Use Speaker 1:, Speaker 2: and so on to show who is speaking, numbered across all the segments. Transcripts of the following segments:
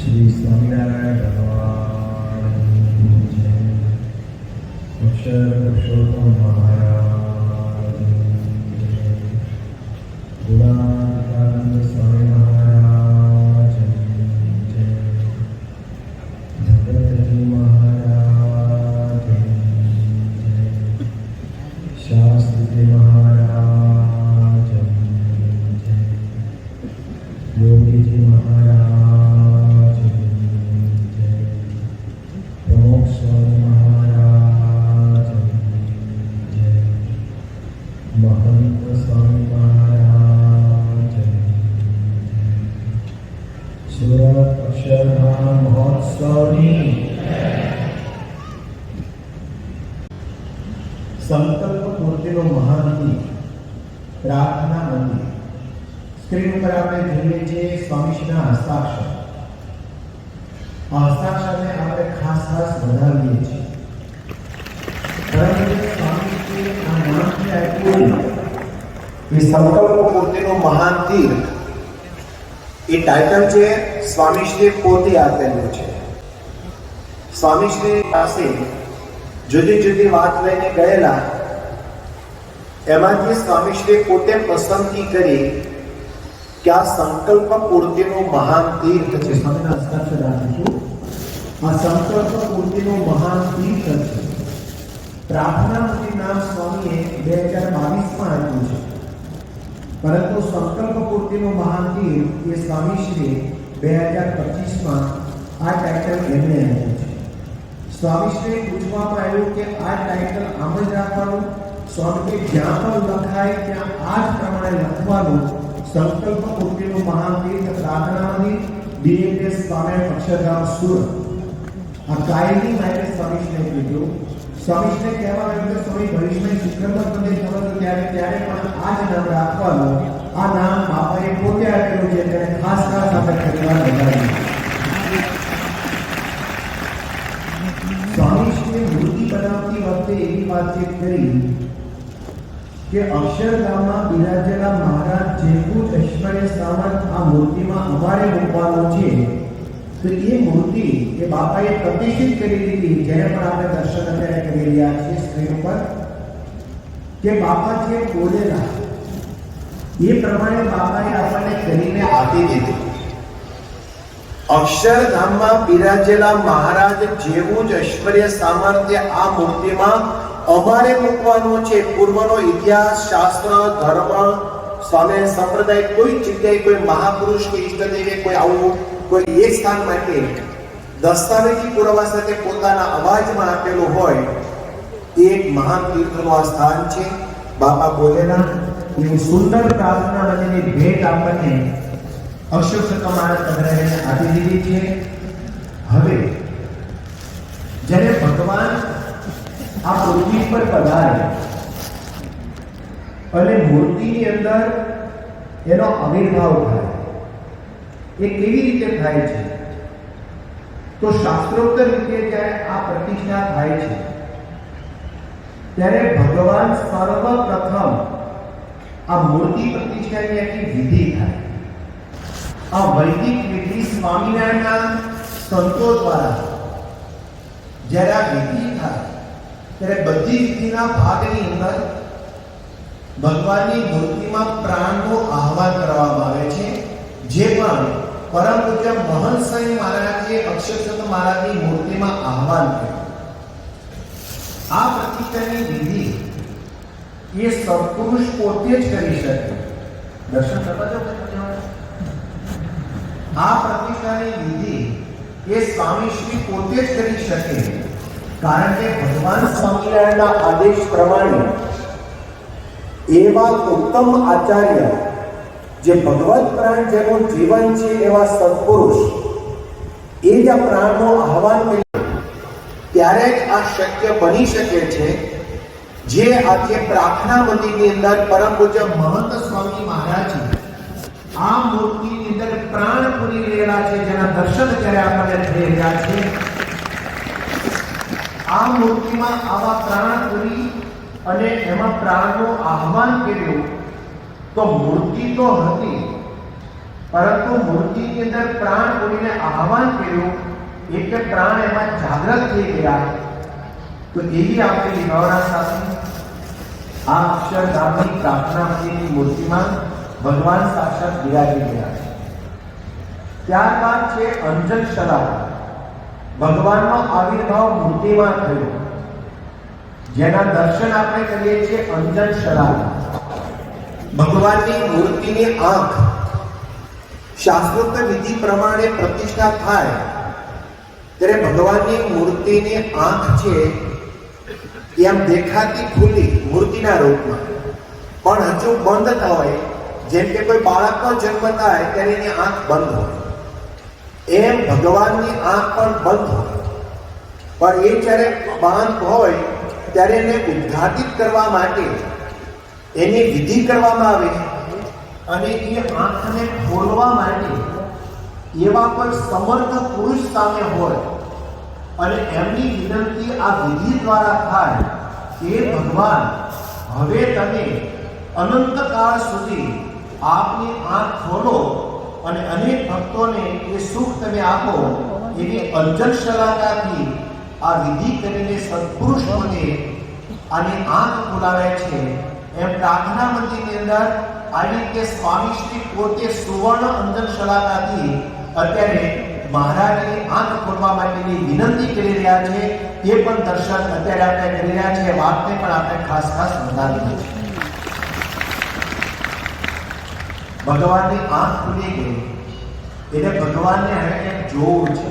Speaker 1: શ્રી સ્વામિનારાયણ ભગવાન જય અક્ષર પુરુષોત્તમ મહારાજ જય ગુણાનંદ સ્વામી સંકલ્પ મૂર્તિનો મહાન તીર્થ એ ટાઇટલ છે સ્વામીશ્રી પોતે આપેલું છે. સ્વામીશ્રી પાસે જુદી જુદી વાત લઈને ગયેલા, એમાંથી સ્વામીશ્રી પોતે પસંદગી કરી કે આ સંકલ્પ પૂર્તિનું મહાન તીર્થ છે. સ્વામીના હસ્તાક્ષર આ સંકલ્પ પૂર્તિનું મહાન તીર્થ છે. પ્રાર્થના મૂર્તિ નામ સ્વામીએ બે હજાર બાવીસમાં આપ્યું છે પરંતુ સંકલ્પ પૂર્તિનું મહાન તીર્થ એ સ્વામીશ્રીએ બે હજાર પચીસમાં આ ટાઇટલ એમને આપ્યું છે સ્વામીશ્રીએ પૂછવામાં આવ્યું કે આ ટાઇટલ આમ જ રાખવાનું સ્વામી કે જ્યાં પણ લખાય ત્યાં આ જ પ્રમાણે લખવાનું સંકલ્પ પૂર્તિનું મહાન તીર્થ પ્રાર્થનાની ડીએનએસ સ્વામી અક્ષરધામ સુરત આ કાયમી માટે સ્વામીશ્રીએ કીધું સ્વામીશ્રીએ કહેવા આવ્યું કે સ્વામી ભવિષ્યમાં શુક્રવાર પ્રદેશ કરો તો ત્યારે ત્યારે પણ આ જ નામ રાખવાનું આ નામ બાપાએ પોતે આપેલું છે તેને ખાસ ખાસ આપણે પરિવાર વધારીએ સ્વામીશ્રીએ મૂર્તિ બનાવતી વખતે એવી વાતચીત કરી કે અક્ષરધામમાં બિરાજેલા મહારાજ જેવું જ ઐશ્વર્ય સામર્થ આ મૂર્તિમાં અમારે મૂકવાનું છે તો એ મૂર્તિ એ બાપાએ પ્રતિષ્ઠિત કરી દીધી, જેને પણ આપણે દર્શન અત્યારે કરી રહ્યા છીએ સ્ક્રીન ઉપર, કે બાપા છે બોલેલા એ પ્રમાણે બાપાએ આપણને કરીને આપી દીધું. અક્ષરધામમાં બિરાજેલા મહારાજ જેવું જ ઐશ્વર્ય સામર્થ્ય આ મૂર્તિમાં અમારે મૂકવાનું છે. પૂર્વનો ઇતિહાસ, શાસ્ત્ર, ધર્મ સ્વામી સંપ્રદાય, કોઈ જગ્યાએ કોઈ મહાપુરુષ કે ઈષ્ટદેવે કોઈ આવું કોઈ એક સ્થાન માટે દસ્તાવેજી પુરાવા સાથે પોતાના અવાજમાં આપેલું હોય, એ એક મહાન તીર્થનું આ સ્થાન છે. બાપા બોલેના એવી સુંદર પ્રાર્થના બનેલી ભેટ આપણને અશોક કમાર સંગ્રહને આપી દીધી છે. હવે, જ્યારે ભગવાન આ પૃથ્વી પર પધારે, અને મૂર્તિની અંદર એનો આવિર્ભાવ થાય, એ કેવી રીતે થાય છે? તો શાસ્ત્રોક્ત રીતે જ્યારે આ પ્રતિષ્ઠા થાય છે, ત્યારે ભગવાન સર્વપ્રથમ આ મૂર્તિ પ્રતિષ્ઠાની આખી વિધિ થાય. આ વૈદિક વિધિ સ્વામિનારાયણના સંતો દ્વારા જ્યારે આ વિધિ થાય, ત્યારે બધી વિધિના ભાગની અંદર ભગવાનની મૂર્તિમાં પ્રાણનું આહવાન કરવામાં આવે છે, જે પણ પરમ પૂજ્ય મહંત સ્વામી મહારાજે અક્ષરચંદ્ર મહારાજની મૂર્તિમાં આહવાન કર્યું આ પ્રતિષ્ઠાની વિધિ એ સત્પુરુષ પોતે જ કરી શકે દર્શન કરવા જાઓ કે પછી આવે? આ પ્રતિષ્ઠાની વિધિ એ સ્વામી શ્રી પોતે જ કરી શકે, કારણ કે ભગવાન સ્વામિનારાયણના આદેશ પ્રમાણે એવા ઉત્તમ આચાર્ય જે ભગવત પ્રાણ જેનું જીવન છે એવા સત્પુરુષ એ જ આ પ્રાણનું આહવાન કર્યું ત્યારે જ આ શક્ય બની શકે છે. જે આજે પ્રાર્થના મંદિરની અંદર પરમ પૂજ્ય મહંત સ્વામી મહારાજ આ મૂર્તિની અંદર પ્રાણ પૂરી રહેલા છે, જેના દર્શન જ્યારે આપણને થઈ રહ્યા છે, આ મૂર્તિમાં આવા પ્રાણ પૂરી અને એમાં પ્રાણનું આહવાન કર્યું તો મૂર્તિ તો હતી પરંતુ મૂર્તિની અંદર પ્રાણ બોલીને આહવાન કર્યું એટલે પ્રાણ એમાં જાગૃત થઈ ગયા તો એવી આપણી ભાવના સાથે આ અક્ષરધામની પ્રાર્થના મંદિરની મૂર્તિમાં ભગવાન સાક્ષાત બિરાજી ગયા છે ત્યારબાદ છે અંજન શલા ભગવાનનો આવિર્ભાવ મૂર્તિમાં થયો જેના દર્શન આપણે કરીએ છીએ અંજન શલા ભગવાનની મૂર્તિની આંખ. શાસ્ત્રોક્ત વિધિ પ્રમાણે પ્રતિષ્ઠા થાય, ત્યારે ભગવાનની મૂર્તિની આંખ છે એમ દેખાતી ખુલ્લી મૂર્તિના રૂપમાં. પણ હજુ બંધ હોય. જેમ કે કોઈ બાળકનો જન્મ થાય, ત્યારે એની આંખ બંધ હોય. એમ ભગવાનની આંખ પણ બંધ હોય. પણ એ જ્યારે બંધ હોય, ત્યારે એને ઉદ્ઘાટિત કરવા માટે એની વિધિ કરવામાં આવે અને એ આંખને ખોલવા માટે એવા કોઈ સમર્થ પુરુષ સામે હોય અને એમની વિનંતી આ વિધિ દ્વારા થાય કે ભગવાન, હવે તમે અનંતકાળ સુધી આપની આંખ ખોલો અને અનેક ભક્તોને એ સુખ તમે આપો એની અંજન શલાકાથી આ વિધિ કરીને સત્પુરુષોને આની આંખ ખોલાવે છે. એમ પ્રાર્થના મંદિરની અંદર આવી રીતે સ્વામી શ્રી પોતે સુવર્ણ અંજન શલાકાથી અત્યારે મહારાજની આંખ ખોલવા માટેની વિનંતી કરી રહ્યા છે એ પણ દર્શન અત્યારે આપણે કરી રહ્યા છે વાતને પણ આપણે ખાસ ખાસ વધારી છે. ભગવાનની આંખ ખુલી ગઈ. એટલે ભગવાનને હવે જોવું છે.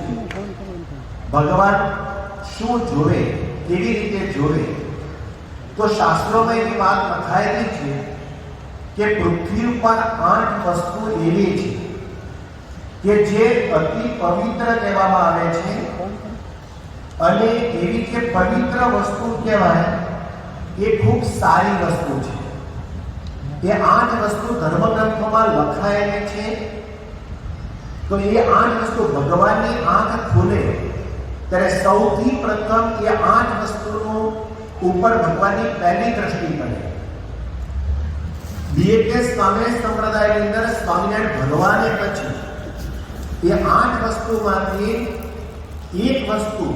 Speaker 1: ભગવાન શું જોવે, કેવી રીતે જોવે? તો શાસ્ત્રોમાં એવી વાત લખાયેલી છે કે પૃથ્વી ઉપર આઠ વસ્તુ એવી છે કે જે અતિ પવિત્ર કહેવામાં આવે છે અને એવી જે પવિત્ર વસ્તુ કહેવાય, એ ખૂબ સારી વસ્તુ છે. એ આઠ વસ્તુ ધર્મગ્રંથોમાં લખાયેલી છે. તો એ આઠ વસ્તુ ભગવાનની આંખ ખુલે, ત્યારે સૌથી પ્રથમ એ આઠ વસ્તુનું ઉપર ભગવાનની પહેલી દ્રષ્ટિ પડે બીએકે સ્વામિનારાયણ સંપ્રદાયની અંદર સ્વામિનારાયણ ભગવાને પછી એ આઠ વસ્તુમાંથી એક વસ્તુ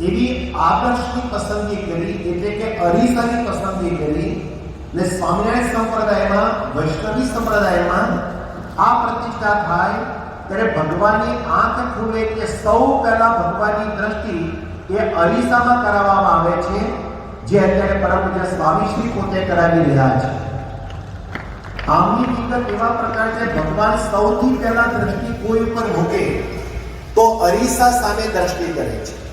Speaker 1: એવી આદર્શની પસંદગી કરી એટલે કે અરીસાની પસંદગી કરી ને સ્વામિનારાયણ સંપ્રદાયમાં વૈષ્ણવી સંપ્રદાયમાં આ પ્રતિષ્ઠા થાય ત્યારે ભગવાનની આંખ ખુલે કે સૌ પહેલા ભગવાનની દ્રષ્ટિ એ અરીસામાં કરાવવામાં આવે છે જે અત્યારે પરમ પૂજ્ય સ્વામીશ્રી પોતે કરાવી રહ્યા છે. આમની વિગત એવા પ્રકાર છે, ભગવાન સૌથી પહેલા દ્રષ્ટિ કોઈ ઉપર મૂકે તો અરીસા સામે દ્રષ્ટિ કરે છે.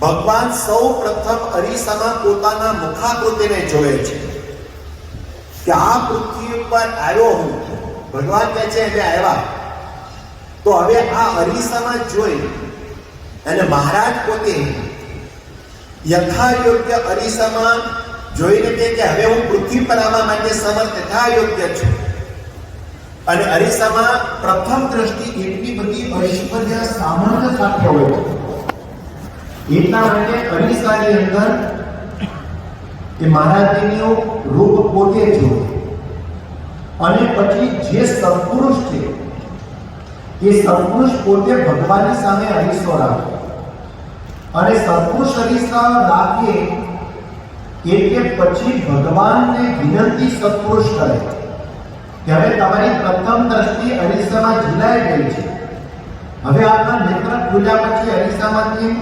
Speaker 1: ભગવાન સૌ પ્રથમ અરીસામાં પોતાના મુખાકૃતિને જોવે છે. કે આ પૃથ્વી ઉપર આવ્યો હું. ભગવાન કહે છે એટલે આવ્યા. તો હવે આ અરીસામાં જોઈ અને મહારાજ પોતે યથાયોગ્ય અરીસામાં જોઈને કહે કે હવે હું પૃથ્વી પર આવવા માટે સમર્થ યથાયોગ્ય છું. અને અરીસામાં પ્રથમ દ્રષ્ટિ એટલી બધી ઐશ્વર્ય સામર્થ્ય સાથે હોય છે. એટલા માટે અરીસાની અંદર એ મહારાજજીનું રૂપ પોતે જો અને પછી જે સત્પુરુષ છે, એ સત્પુરુષ પોતે ભગવાનની સામે અરીસો રાખે. અને સત્પુરુષ અરીસા રાખીએ એટલે પછી ભગવાનને વિનંતી સત્પુરુષ કરે. ત્યારે તમારી પ્રથમ દ્રષ્ટિ અરીસામાં ઝીલાઈ ગઈ છે. હવે આપના નેત્ર ખુલ્યા પછી અરીસામાંથી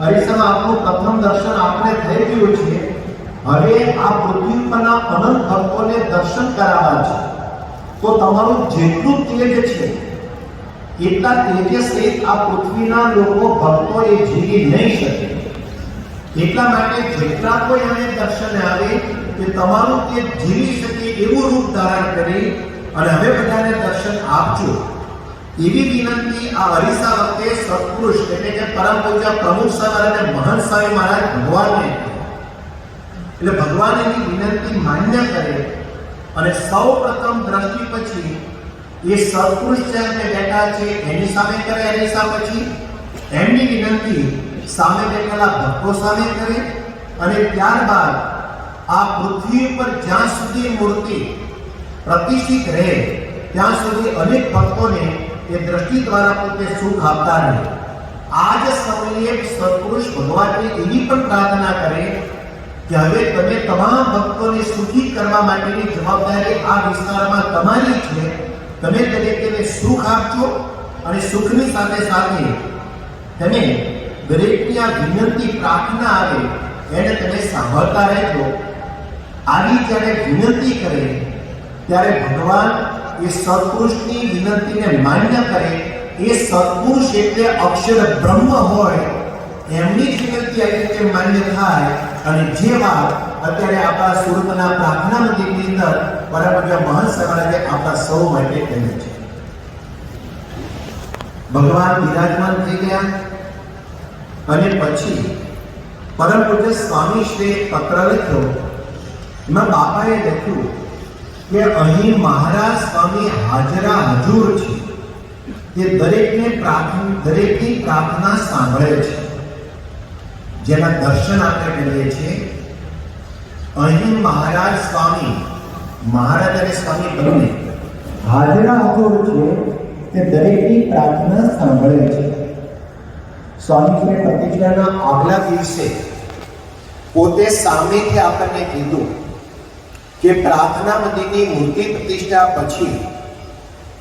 Speaker 1: અરીસામાં આપનું પ્રથમ દર્શન આપણે થઈ ગયું છે. હવે આ પૃથ્વી પરના અનંત ભક્તોને દર્શન કરાવવા છે. તો તમારું જેટલું તેજ છે એટલા તેજે સહિત આ પૃથ્વીના લોકો ભક્તો એ જીવી નહીં શકે. એટલા માટે જેટલા કોઈ અમે દર્શને આવે કે તમારું તે જીવી શકે એવું રૂપ ધારણ કરી અને હવે બધાને દર્શન આપજો. એવી વિનંતી આ હરિસા વખતે સત્પુરુષ એટલે કે પરમ પૂજા પ્રમુખ સવાર અને મહંત સ્વામી મહારાજ ભગવાનને. એટલે ભગવાન એની વિનંતી માન્ય કરે અને સૌ પ્રથમ દ્રષ્ટિ પછી એ સત્પુરુષ જે આપણે બેઠા છે, એની સામે કરે હરિસા પછી એમની વિનંતી, સામે બેઠેલા ભક્તો સામે કરે અને ત્યારબાદ આ પૃથ્વી પર જ્યાં સુધી મૂર્તિ પ્રતિષ્ઠિત રહે, ત્યાં સુધી અનેક ભક્તોને એ દ્રષ્ટિ દ્વારા પોતે સુખ આપતા રહે. આ જ સમયે સત્પુરુષ ભગવાનને એવી પણ પ્રાર્થના કરે કે હવે તમે તમામ ભક્તોને સુખી કરવા માટેની જવાબદારી આ વિસ્તારમાં તમારી છે. તમે દરેકને સુખ આપજો અને સુખની સાથે સાથે તમે દરેકની આ વિનંતી પ્રાર્થના આવે, એને તમે સાંભળતા રહેજો. આવી જ્યારે વિનંતી કરે, ત્યારે ભગવાન એ સત્પુરુષની વિનંતીને માન્ય કરે. એ સત્પુરુષ એટલે અક્ષર બ્રહ્મ હોય, એમની જ વિનંતી આવી રીતે માન્ય થાય અને જે અત્યારે આપણા સુરતના પ્રાર્થના મંદિરની અંદર પરમપ્રજા મહંત સમાજે આપણા સૌ માટે કહે છે. ભગવાન બિરાજમાન થઈ ગયા અને પછી પરમ સ્વામી શ્રી પત્ર લખ્યો એમાં બાપાએ લખ્યું કે અહીં મહારાજ સ્વામી હાજરા હજુર છે. તે દરેકને પ્રાર્થના દરેકની પ્રાર્થના સાંભળે છે. જેના દર્શન આપણે કરીએ છીએ. અહીં મહારાજ સ્વામી મહારાજ અને સ્વામી બંને હાજરા હજુર છે તે દરેકની પ્રાર્થના સાંભળે છે સ્વામીજીને પ્રતિજ્ઞાના આગલા દિવસે પોતે સામેથી આપણને કીધું કે પ્રાર્થના મંદિરની મૂર્તિ પ્રતિષ્ઠા પછી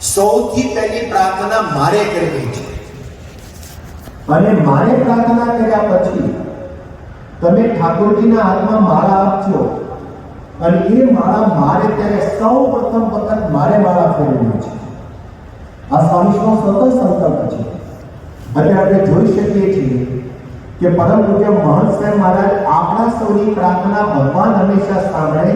Speaker 1: સૌથી પહેલી પ્રાર્થના મારે કરવી છે અને મારે પ્રાર્થના કર્યા પછી તમે ઠાકોરજીના હાથમાં માળા આપજો. અને એ માળા મારે ત્યારે સૌ પ્રથમ વખત મારે માળા ફેરવવી છે. આ સ્વામીનો સતત સંકલ્પ છે. અને આપણે જોઈ શકીએ છીએ કે પરમ પૂજ્ય મહંત સાહેબ મહારાજ આપણા સૌની પ્રાર્થના ભગવાન હંમેશા સાંભળે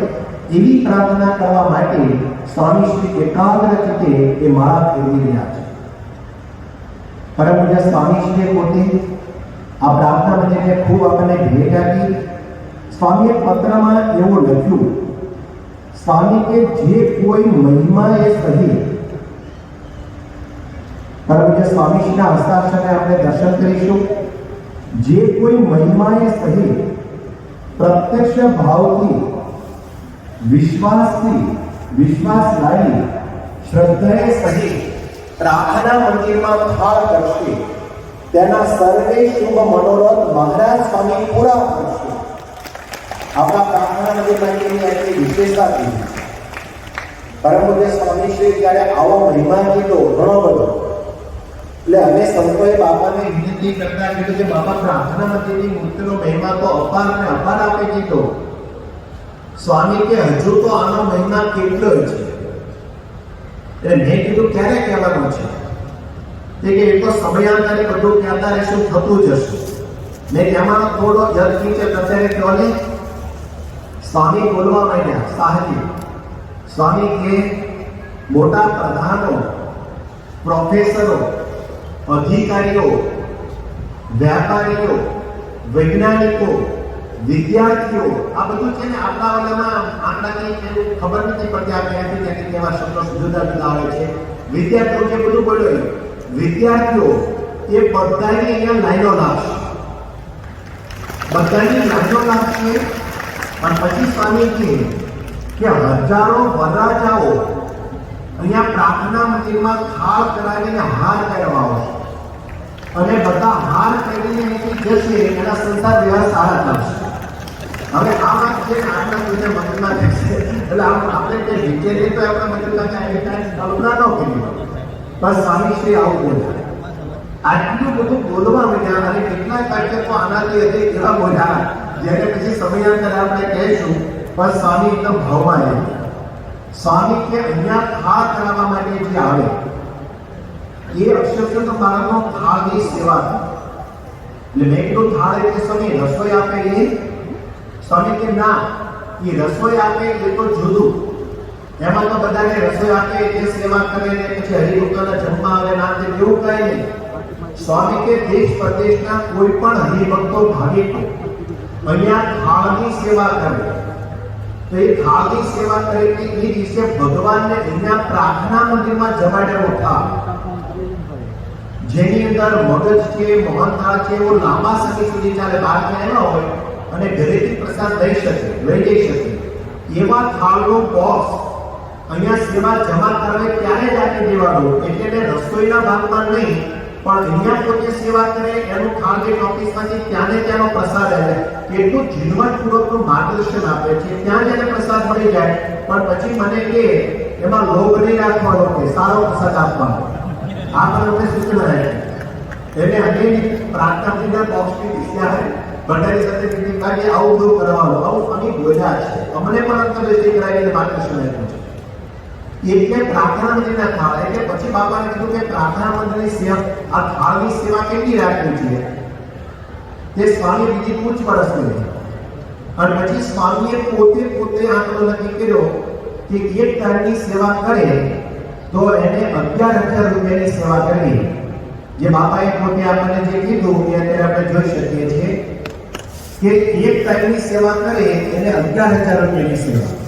Speaker 1: એવી પ્રાર્થના કરવા માટે સ્વામી શ્રી એકાગ્ર રીતે એ માળા ફેરવી રહ્યા છે. પરમ પૂજ્ય સ્વામી શ્રી પોતે આ પ્રાર્થના મંદિરને ખૂબ આપણને ભેટ આપી. સ્વામીએ પત્રમાં એવું લખ્યું સ્વામી કે જે કોઈ મહિમા એ સહી. પરમ પૂજ્ય સ્વામીશ્રીના હસ્તાક્ષરને આપણે દર્શન કરીશું. જે કોઈ મહિમાએ સહી, પ્રત્યક્ષ ભાવથી, વિશ્વાસથી, વિશ્વાસ લાવી, શ્રદ્ધાએ સહી, પ્રાર્થના મંદિરમાં થાળ કરશે તેના સર્વે શુભ મનોરથ મહારાજ સ્વામી પૂરા કરશે આપણા પ્રાર્થના નદી મંદિરની આટલી વિશેષતા કીધી પરમ પૂજ્ય સ્વામી શ્રી જ્યારે આવો મહિમા કીધો ઘણો બધો. એટલે અમે સંતોએ બાપાને વિનંતી કરતા કીધું કે બાપા પ્રાર્થના મંદિરની મૂર્તિનો મહિમા તો અપાર ને અપાર આપે કીધો. સ્વામી કે હજુ તો આનો મહિમા કેટલો છે? એટલે મેં કીધું, ક્યારે કહેવાનું છે? કે એ તો સમયાંતરે બધું કહેતા રહેશું થતું જશે મેં તેમાં થોડો યદ છે અત્યારે કહો ને સ્વામી બોલવા માંડ્યા સાહેબી સ્વામી કે મોટા પ્રધાનો પ્રોફેસરો અધિકારીઓ વ્યાપારીઓ વૈજ્ઞાનિકો વિદ્યાર્થીઓ આ બધું છે ને આપણા વાળામાં આંકડાની પેલું ખબર નથી પડતી આ ક્યાંથી ક્યાંથી કેવા શબ્દો જુદા જુદા આવે છે વિદ્યાર્થીઓ જે બધું બોલ્યો એ. વિદ્યાર્થીઓ, એ બધાની અહીંયા લાઈનો લાવશે. બધાની લાઈનો લાવશે અને પછી સ્વામી કહે કે હજારો વરરાજાઓ અહીંયા પ્રાર્થના મંદિરમાં થાળ કરાવીને હાર કરવા આવશે. અને બધા હાર કરીને અહીંથી જશે, એના સંસાર વ્યવહાર સારા ચાલશે હવે આ વાત છે આપણા કોઈને મગજમાં રહેશે એટલે આપણે જે વિચારીએ તો આપણા મગજમાં કલ્પના ન કરી બસ સ્વામી શ્રી આવું બોલ્યા. આટલું બધું બોલવા મળ્યા અને કેટલાક કાર્યક્રમો આનાથી હતી એવા બોલ્યા. જ્યારે પછી સમયાંતરે આપણે કહીશું પણ સ્વામી, એકદમ ભાવમાં આવી સ્વામી કે અહીંયા થા કરાવવા માટે જે આવે, એ અક્ષરશઃ તો મારાનો થાળની સેવા એટલે મેં કીધું થાળ એટલે સ્વામી રસોઈ આપે એ. સ્વામી કે ના એ રસોઈ આપે એ તો જુદું. એમાં તો બધાને રસોઈ આપે એ સેવા કરે ને પછી હરિભક્તોના જમવા આવે ના તે એવું કઈ નહીં. સ્વામી કે દેશ પ્રદેશના કોઈ પણ હરિભક્તો ભાવિકો અહીંયા થાળની સેવા કરે. તો એ થાળની સેવા કરે કે એ દિવસે ભગવાનને અહીંયા પ્રાર્થના મંદિરમાં જમાડ્યો થાળ જેની અંદર મગજ છે મોહનથાળ છે, એવો લાંબા સમય સુધી જ્યારે બહાર ક્યાંય ન હોય અને ઘરેથી પ્રસાદ લઈ શકે, લઈ જઈ શકે. એવા થાળનો બોક્સ અહીંયા સેવા જમા કરવે ત્યારે જ આપી દેવાનું એટલે રસોઈના ભાગમાં નહીં, પણ અહીંયા પોતે સેવા કરે, એનું ટાર્ગેટ ઓફિસમાંથી ત્યાં ને ત્યાંનો પ્રસાદ આવે એટલું ઝીણવટપૂર્વકનું માર્ગદર્શન આપે છે. ત્યાં જ એને પ્રસાદ મળી જાય. પણ પછી મને કે, એમાં લોભ નહીં રાખવાનો કે, સારો પ્રસાદ આપવાનો. આ અમને સૂચના છે એને અનેક પ્રાર્થના બોક્સની દિશા ભંડારી સાથે મીટિંગ આવું બધું કરવાનું. આવું સ્વામી બોલ્યા છે. અમને પણ અંતરદૃષ્ટિ કરાવીને માર્ગદર્શન આપ્યું છે. એટલે પ્રાર્થના મંદિરના થાળ એટલે પછી બાપાને કીધું કે પ્રાર્થના મંદિરની સેવા આ થાળની સેવા કેટલી રાખવી જોઈએ તે સ્વામી બીજી પૂછપરછ કરી અને પછી સ્વામીએ પોતે પોતે આંકડો નક્કી કર્યો કે એક ટાઈમની સેવા કરે તો એને અગિયાર હજાર રૂપિયાની સેવા કરવી જે બાપાએ પોતે આપણને જે કીધું એ અત્યારે આપણે જોઈ શકીએ છીએ કે એક ટાઈમની સેવા કરે એને અગિયાર હજાર રૂપિયાની સેવા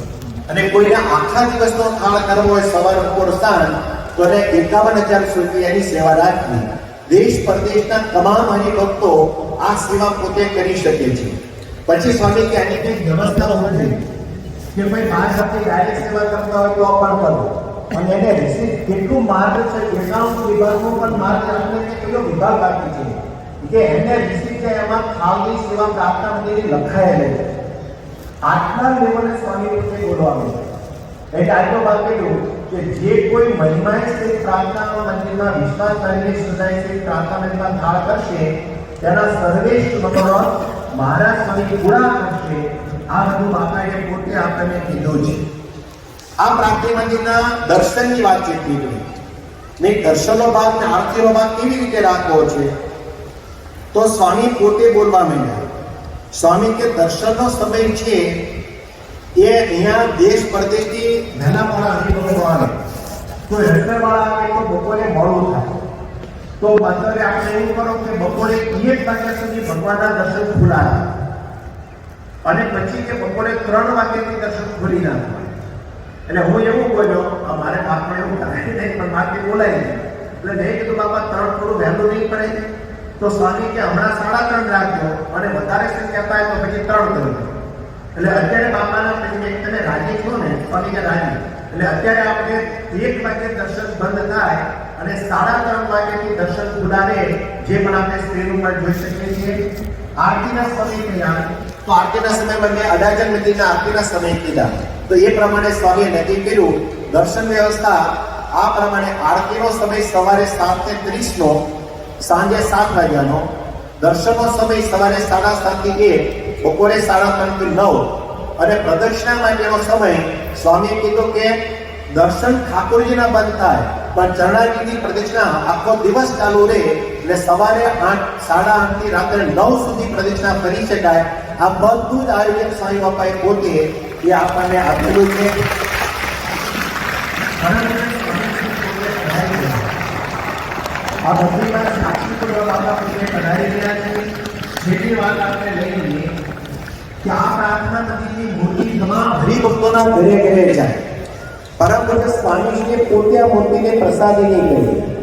Speaker 1: અને કોઈને આખા દિવસનો થાળ કરવો હોય સવાર બપોર સાંજ, તો એને એકાવન હજાર રૂપિયાની સેવા રાખવી. દેશ પરદેશના તમામ હરિભક્તો આ સેવા પોતે કરી શકે છે. પછી સ્વામી કે આની કંઈક વ્યવસ્થા હોય, કે ભાઈ પાંચ સાથે ડાયરેક્ટ સેવા કરતા હોય તો પણ કરો. અને એને રિસીપ કેટલું માર્ગ છે, એકાઉન્ટ વિભાગનો પણ માર્ગ આપણે કે કયો વિભાગ બાકી છે. કે એને રિસીપ છે એમાં ખાવની સેવા પ્રાપ્ત મંદિરે લખાયેલી છે. આટલા લેવલે સ્વામી રૂપે બોલવાનું એટલે આટલો વાત કહ્યું કે જે કોઈ મહિમાએ સ્થિત પ્રાર્થના મંદિરમાં વિશ્વાસ કરીને સદાય સ્થિત પ્રાર્થના મંદિરમાં ધાર કરશે, તેના સર્વેશ્વ ભગવાન મહારાજ સ્વામી પૂરા કરશે. આ બધું બાપાએ પોતે આપણને કીધું છે. આ પ્રાપ્તિ મંદિરના દર્શનની વાતચીત કીધું ને દર્શનનો ભાગ ને આરતીનો ભાગ કેવી રીતે રાખવો છે? તો સ્વામી પોતે બોલવા માંડ્યા. સ્વામી કે દર્શનનો સમય છે, એ અહીંયા દેશ પરદેશથી નાના મોટા હરિભક્તો આવે તો હેલ્પરવાળા આવે તો બપોરે મોડું થાય. તો મતલબે આપણે એવું કરો કે બપોરે એક વાગ્યા સુધી ભગવાનના દર્શન ખુલા અને પછી કે બપોરે ત્રણ વાગ્યાથી દર્શન ખુલી નાખવા એટલે હું એવું બોલ્યો અમારે મારે બાપને એવું થાય નહીં, પણ બાકી બોલાય એટલે નહીં કીધું, બાપા, ત્રણ થોડું વહેલું નહીં પડે. તો સ્વામી કે હમણાં સાડા ત્રણ રાખજો અને વધારે સંખ્યા થાય તો પછી ત્રણ કરજો એટલે અત્યારે બાપાના પછી તમે રાજી છો ને, સ્વામી કે રાજી? એટલે અત્યારે આપણે એક વાગે દર્શન બંધ થાય અને સાડા ત્રણ વાગ્યાથી દર્શન ખુલ્લા જે પણ આપણે સ્ક્રીન ઉપર જોઈ શકીએ છીએ. આરતીના સમય કયા? તો આરતીના સમયમાં મેં અડાજન મંદિરના આરતીના સમય કીધા. તો એ પ્રમાણે સ્વામીએ નક્કી કર્યું, દર્શન વ્યવસ્થા આ પ્રમાણે આરતીનો સમય સવારે સાત ને ત્રીસ નો સાંજે સાત વાગ્યાનો દર્શનનો સમય સવારે સાડા સાતથી એક, બપોરે સાડા ત્રણથી નવ અને પ્રદક્ષિણા માટેનો સમય સ્વામીએ કીધું કે દર્શન ઠાકોરજીના બંધ થાય, પણ ચરણાજીની પ્રદક્ષિણા આખો દિવસ ચાલુ રહે એટલે સવારે આઠ, સાડા આઠથી રાત્રે નવ સુધી પ્રદક્ષિણા કરી શકાય. આ બધું જ આયોજન સ્વામી બાપાએ પોતે એ આપણને આપેલું છે. આ બધી વાત સાક્ષીપૂર્વક આપણા પોતે કઢાઈ રહ્યા છે જેટલી વાત આપણે લઈ લઈએ કે આ પ્રાર્થના નદીની મૂર્તિ તમામ હરિભક્તોના ઘરે ઘરે જાય પરમ પૂજ્ય સ્વામીજીએ પોતે આ મૂર્તિને પ્રસાદીની કરી